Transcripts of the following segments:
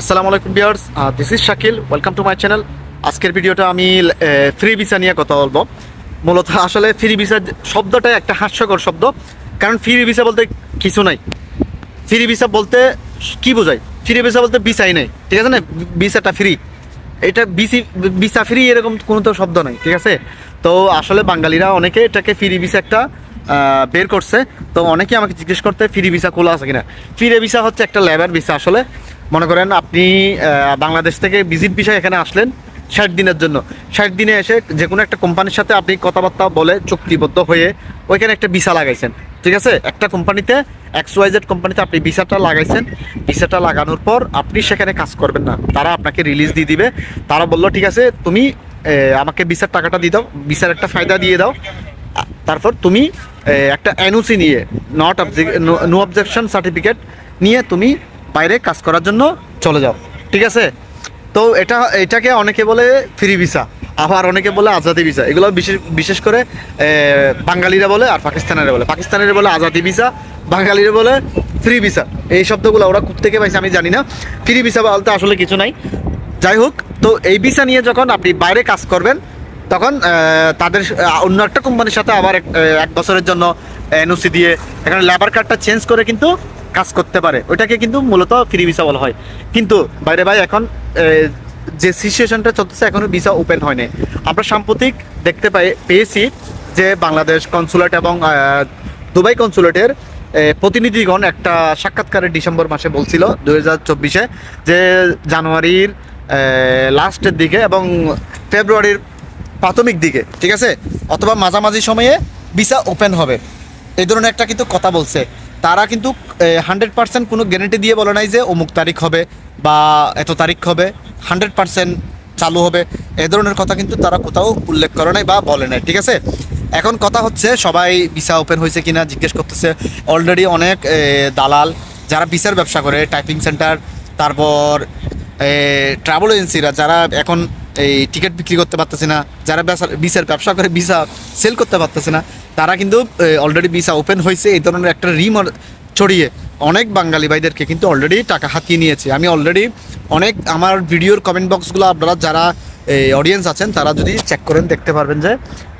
আসসালামু আলাইকুম viewers this is Shakil welcome to my channel আজকের ভিডিওটা আমি ফ্রি ভিসা নিয়ে কথা বলব। মূলত আসলে ফ্রি ভিসা শব্দটা একটা হাস্যকর শব্দ। কারণ ফ্রি ভিসা বলতে কিছু নাই। ফ্রি ভিসা বলতে কি বোঝায়? ফ্রি ভিসা বলতে ভিসাই নাই। ঠিক আছে না? ভিসাটা ফ্রি এটা বিসি ভিসা ফ্রি এরকম কোনো তো শব্দ নাই। ঠিক আছে? তো আসলে বাঙালিরা অনেকে এটাকে ফ্রি ভিসা একটা বের করছে। তো অনেকে আমাকে জিজ্ঞেস করতে ফ্রি ভিসা খোলা আছে কিনা? ফ্রি ভিসা হচ্ছে একটা লেবার ভিসা আসলে। মনে করেন আপনি বাংলাদেশ থেকে ভিজিট ভিসা এখানে আসলেন ষাট দিনের জন্য। ষাট দিনে এসে যে কোনো একটা কোম্পানির সাথে আপনি কথাবার্তা বলে চুক্তিবদ্ধ হয়ে ওইখানে একটা ভিসা লাগাইছেন। ঠিক আছে? একটা কোম্পানিতে এক্স ওয়াই জেড কোম্পানিতে আপনি ভিসাটা লাগাইছেন। ভিসাটা লাগানোর পর আপনি সেখানে কাজ করবেন না। তারা আপনাকে রিলিজ দিয়ে দিবে। তারা বলল, ঠিক আছে, তুমি আমাকে ভিসার টাকাটা দিয়ে দাও। ভিসার একটা ফায়দা দিয়ে দাও। তারপর তুমি একটা এনওসি নিয়ে নট নো অবজেকশন সার্টিফিকেট নিয়ে তুমি বাইরে কাজ করার জন্য চলে যাও। ঠিক আছে? তো এটা, এটাকে অনেকে বলে ফ্রি ভিসা আবার অনেকে বলে আজাদি ভিসা এগুলো বিশেষ বিশেষ করে বাঙালিরা বলে আর পাকিস্তানিরা বলে। পাকিস্তানিরা বলে আজাদি ভিসা বাঙালিরা বলে ফ্রি ভিসা এই শব্দগুলো ওরা থেকে পাইছে আমি জানি না। ফ্রি ভিসা বলতে আসলে কিছু নাই। যাই হোক, তো এই ভিসা নিয়ে যখন আপনি বাইরে কাজ করবেন, তখন তাদের অন্য একটা কোম্পানির সাথে আবার এক- এক বছরের জন্য এনওসি দিয়ে এখানে লেবার কার্ডটা চেঞ্জ করে কিন্তু কাজ করতে পারে, ওইটাকে কিন্তু মূলত ফ্রি ভিসা বলা হয়। কিন্তু বাইরে ভাই এখন যে সিচুয়েশনটা চলতেছে এখনও ভিসা ওপেন হয়নি। আমরা সাম্প্রতিক দেখতে পাই, পেয়েছি যে বাংলাদেশ কনসুলেট এবং দুবাই কনসুলেটের প্রতিনিধিগণ একটা সাক্ষাৎকারে ডিসেম্বর মাসে বলছিল দু হাজার চব্বিশে, যে জানুয়ারির লাস্টের দিকে এবং ফেব্রুয়ারির প্রাথমিক দিকে, ঠিক আছে? অথবা মাঝামাঝি সময়ে ভিসা ওপেন হবে। এই ধরনের একটা কিন্তু কথা বলছে। তারা কিন্তু হান্ড্রেড পার্সেন্ট কোনো গ্যারেন্টি দিয়ে বলে নাই যে অমুক তারিখ হবে বা এত তারিখ হবে হান্ড্রেড পার্সেন্ট চালু হবে। এ ধরনের কথা কিন্তু তারা কোথাও উল্লেখ করে নাই বা বলে নাই, ঠিক আছে? এখন কথা হচ্ছে, সবাই ভিসা ওপেন হয়েছে কিনা জিজ্ঞেস করতেছে। অলরেডি অনেক দালাল যারা ভিসার ব্যবসা করে টাইপিং সেন্টার তারপর ট্রাভেল এজেন্সিরা যারা এখন এই টিকিট বিক্রি করতে পারতেছে না, যারা ভিসার ব্যবসা করে ভিসা সেল করতে পারতেছে না, তারা কিন্তু অলরেডি ভিসা ওপেন হয়েছে, এই ধরনের একটা রিম ছড়িয়ে অনেক বাঙালি ভাইদেরকে কিন্তু অলরেডি টাকা হাতিয়ে নিয়েছে। আমি অলরেডি অনেক, আমার ভিডিওর কমেন্ট বক্সগুলো আপনারা যারা এই অডিয়েন্স আছেন, তারা যদি চেক করেন, দেখতে পারবেন যে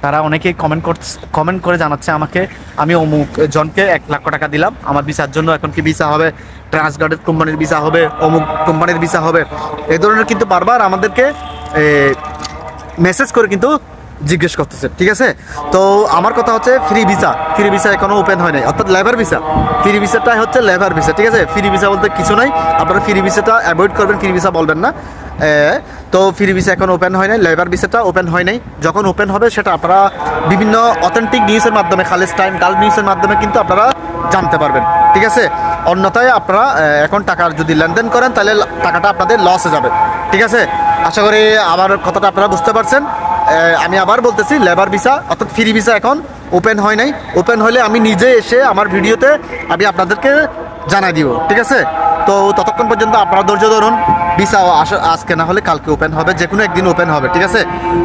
তারা অনেকেই কমেন্ট কর কমেন্ট করে জানাচ্ছে আমাকে, আমি অমুক জনকে এক লাখ টাকা দিলাম, আমার ভিসার জন্য এখন কি ভিসা হবে ট্রান্সগার্ডের কোম্পানির ভিসা হবে, অমুক কোম্পানির ভিসা হবে এই ধরনের কিন্তু বারবার আমাদেরকে মেসেজ করে কিন্তু জিজ্ঞেস করতেছে, ঠিক আছে? তো আমার কথা হচ্ছে ফ্রি ভিসা ফ্রি ভিসা এখনও ওপেন হয় নাই, অর্থাৎ লেবার ভিসা ফ্রি ভিসাটাই হচ্ছে লেবার ভিসা ঠিক আছে? ফ্রি ভিসা বলতে কিছু নাই, আপনারা ফ্রি ভিসাটা অ্যাভয়েড করবেন ফ্রি ভিসা বলবেন না। তো ফ্রি ভিসা এখন ওপেন হয় নাই লেবার ভিসাটা ওপেন হয় নাই। যখন ওপেন হবে সেটা আপনারা বিভিন্ন অথেন্টিক নিউজের মাধ্যমে, খালেজ টাইম গাল নিউজের মাধ্যমে কিন্তু আপনারা জানতে পারবেন। ঠিক আছে? অন্যথায় আপনারা এখন টাকার যদি লেনদেন করেন, তাহলে টাকাটা আপনাদের লসে যাবে। ঠিক আছে? আশা করি আবার কথাটা আপনারা বুঝতে পারছেন। আমি আবার বলতেছি লেবার ভিসা অর্থাৎ ফ্রি ভিসা এখন ওপেন হয় নাই। ওপেন হলে আমি নিজে এসে আমার ভিডিওতে আমি আপনাদেরকে জানাই দিব। ঠিক আছে? তো ততক্ষণ পর্যন্ত আপনারা ধৈর্য ধরুন। ভিসা আজকে না হলে কালকে ওপেন হবে যে কোনো একদিন ওপেন হবে। ঠিক আছে?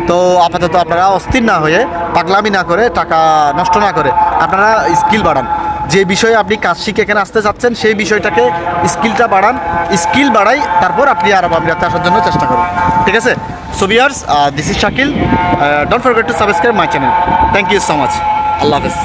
তো আপাতত আপনারা অস্থির না হয়ে পাগলামি না করে, টাকা নষ্ট না করে আপনারা স্কিল বাড়ান। যে বিষয়ে আপনি কাজ শিখে এখানে আসতে চাচ্ছেন, সেই বিষয়টাকে স্কিলটা বাড়ান। স্কিল বাড়াই, তারপর আপনি আরব আমিরাতে আসার জন্য চেষ্টা করুন। ঠিক আছে? So viewers this is Shakil don't forget to subscribe my channel thank you so much আল্লাহ হাফেজ